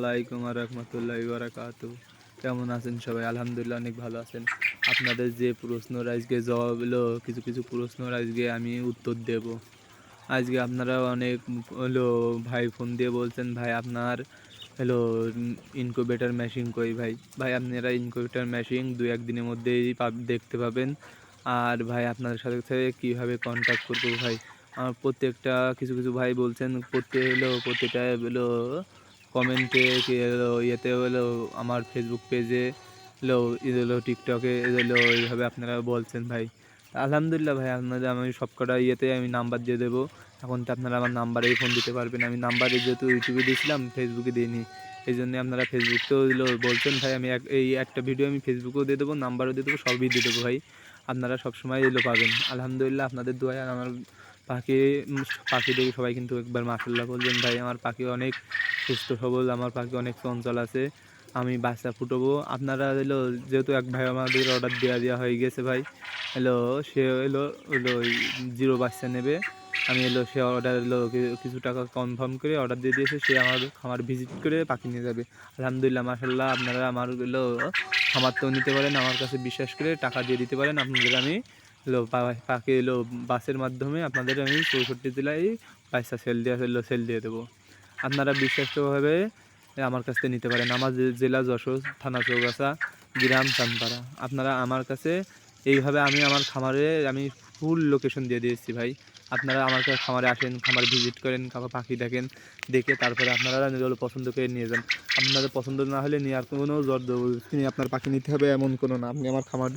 আলাইকুম রহমতুল্লাহ বারাকাতু কেমন আছেন সবাই? আলহামদুলিল্লাহ, অনেক ভালো আছেন। আপনাদের যে প্রশ্ন আজকে জবাব হলো, কিছু কিছু প্রশ্ন আজকে আমি উত্তর দেব। আজকে আপনারা অনেক হলো ভাই ফোন দিয়ে বলছেন, ভাই, আপনার হলো ইনকুবেটার মেশিন কই ভাই? ভাই, আপনারা ইনকুবেটার মেশিন দু একদিনের মধ্যেই দেখতে পাবেন। আর ভাই, আপনাদের সাথে সাথে কীভাবে কন্ট্যাক্ট করব ভাই? আমার প্রত্যেকটা, কিছু কিছু ভাই বলছেন, প্রত্যেক হলো প্রত্যেকটা হলো কমেন্টে হলো ইয়েতে হলো আমার ফেসবুক পেজে হলো হলো টিকটকে হলো এইভাবে আপনারা বলছেন ভাই। আলহামদুলিল্লাহ ভাই, আপনাদের আমি সবকটা ইয়েতে আমি নাম্বার দিয়ে দেবো। এখন তো আপনারা আমার নাম্বারেই ফোন দিতে পারবেন। আমি নাম্বারে যেহেতু ইউটিউবে দিয়েছিলাম ফেসবুকে দিইনি। এই জন্য আপনারা ফেসবুকতেও বলছেন ভাই, আমি এই একটা ভিডিও আমি ফেসবুকেও দিয়ে দেবো নাম্বারও দিয়ে দেবো, সবই দিয়ে দেবো ভাই। আপনারা সবসময় এলো পাবেন। আলহামদুলিল্লাহ আপনাদের দোয়ায় আমার পাখি পাখি দেখে সবাই কিন্তু একবার মাসাল্লাহ বলবেন ভাই। আমার পাখি অনেক সুস্থ সবল, আমার পাখি অনেক চঞ্চল আছে, আমি বাচ্চা ফুটবো। আপনারা হলো, যেহেতু এক ভাই আমাদের অর্ডার দেওয়া দেওয়া হয়ে গেছে ভাই হ্যালো সে হলো ওই জিরো বাচ্চা নেবে। আমি এলো সে অর্ডার এলো কিছু টাকা কনফার্ম করে অর্ডার দিয়ে দিয়েছে, সে আমার খামার ভিজিট করে পাখি নিয়ে যাবে। আলহামদুলিল্লাহ মাসাল্লাহ আপনারা আমার খামার তো নিতে পারেন, আমার কাছে বিশ্বাস করে টাকা দিয়ে দিতে পারেন। আপনাদের আমি পা- পাখি এলো বাসের মাধ্যমে আপনাদের আমি চৌষট্টি জেলায় পয়সা সেল দিয়ে সেল দিয়ে দেবো। আপনারা বিশ্বাসভাবে আমার কাছ থেকে নিতে পারেন। আমার জেলা যশোর থানা চৌগাছা, গ্রাম চানপাড়া। আপনারা আমার কাছে এইভাবে আমি আমার খামারে আমি ফুল লোকেশন দিয়ে দিয়েছি ভাই। আপনারা আমার কাছে খামারে আসেন, খামার ভিজিট করেন খাবার পাখি দেখেন, দেখে তারপরে আপনারা নিজের পছন্দ করে নিয়ে যান। আপনাদের পছন্দ না হলে নিয়ে আর কোনো জোর নেই। আপনার পাখি নিতে হবে এমন কোনো না। আপনি আমার খামার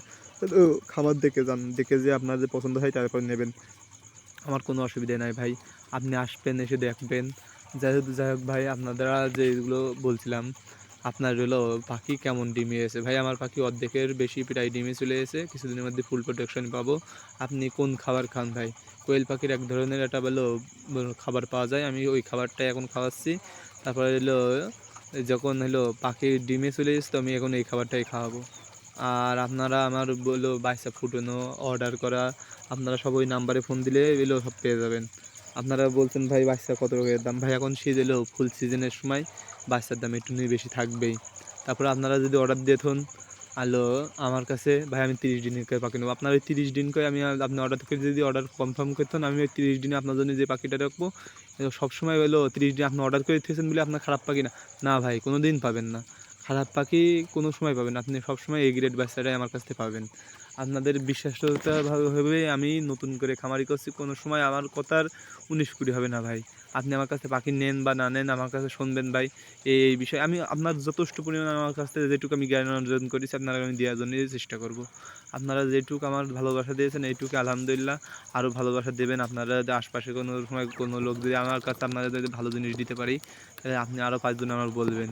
খামার দেখে যান, দেখে যে আপনার যে পছন্দ হয় তারপর নেবেন। আমার কোনো অসুবিধা নাই ভাই। আপনি আসবেন, এসে দেখবেন। যাই হোক যাই হোক ভাই, আপনারা যে এগুলো বলছিলাম, আপনার হলো পাখি কেমন ডিমে এসে ভাই, আমার পাখি অর্ধেকের বেশি প্রায় ডিমে চলে এসে কিছুদিনের মধ্যে ফুল প্রোটেকশন পাবো। আপনি কোন খাবার খান ভাই? কোয়েল পাখির এক ধরনের একটা হলো খাবার পাওয়া যায়। আমি ওই খাবারটাই এখন খাওয়াচ্ছি। তারপরে হলো, যখন হলো পাখি ডিমে চলে এসে তো আমি এখন এই খাবারটাই খাওয়াবো। আর আপনারা আমার বলো বাচ্চা ফুটানো অর্ডার করা, আপনারা সব ওই নাম্বারে ফোন দিলে এগুলো সব পেয়ে যাবেন। আপনারা বলছেন, ভাই, বাচ্চা কত রকমের দাম? ভাই, এখন শীত এলো ফুল সিজনের সময় বাচ্চার দাম একটু নিয়ে বেশি থাকবেই। তারপরে আপনারা যদি অর্ডার দিয়ে থন আলো, আমার কাছে, ভাই, আমি তিরিশ দিনের করে পাখি নেব। আপনার ওই তিরিশ দিন করে আমি, আপনি অর্ডার থেকে যদি অর্ডার কনফার্ম করতেন আমি ওই তিরিশ দিনে আপনার জন্য যে পাখিটা রাখব, সবসময় হলো তিরিশ দিন আপনি অর্ডার করে দিয়েছেন বলে আপনার খারাপ পাখি না না ভাই কোনো দিন পাবেন না। খারাপ পাখি কোনো সময় পাবেন। আপনি সবসময় এই গ্রেড বাচ্চাটাই আমার কাছ থেকে পাবেন। আপনাদের বিশ্বাসভাবে আমি নতুন করে খামারি করছি, কোনো সময় আমার কথার উনিশ কুড়ি হবে না ভাই। আপনি আমার কাছে পাখি নেন বা না নেন, আমার কাছে শুনবেন ভাই এই বিষয়ে। আমি আপনার যথেষ্ট পরিমাণ আমার কাছ থেকে যেটুকু আমি জ্ঞান অর্জন করেছি আপনারা আমি দেওয়ার জন্য চেষ্টা করব। আপনারা যেটুকু আমার ভালোবাসা দিয়েছেন, এইটুকু আলহামদুলিল্লাহ। আরও ভালোবাসা দেবেন আপনারা আশপাশে কোনো সময় কোনো লোক যদি আমার কাছে আপনারা যদি ভালো জিনিস দিতে পারি, তাহলে আপনি আরও পাঁচজন আমার বলবেন।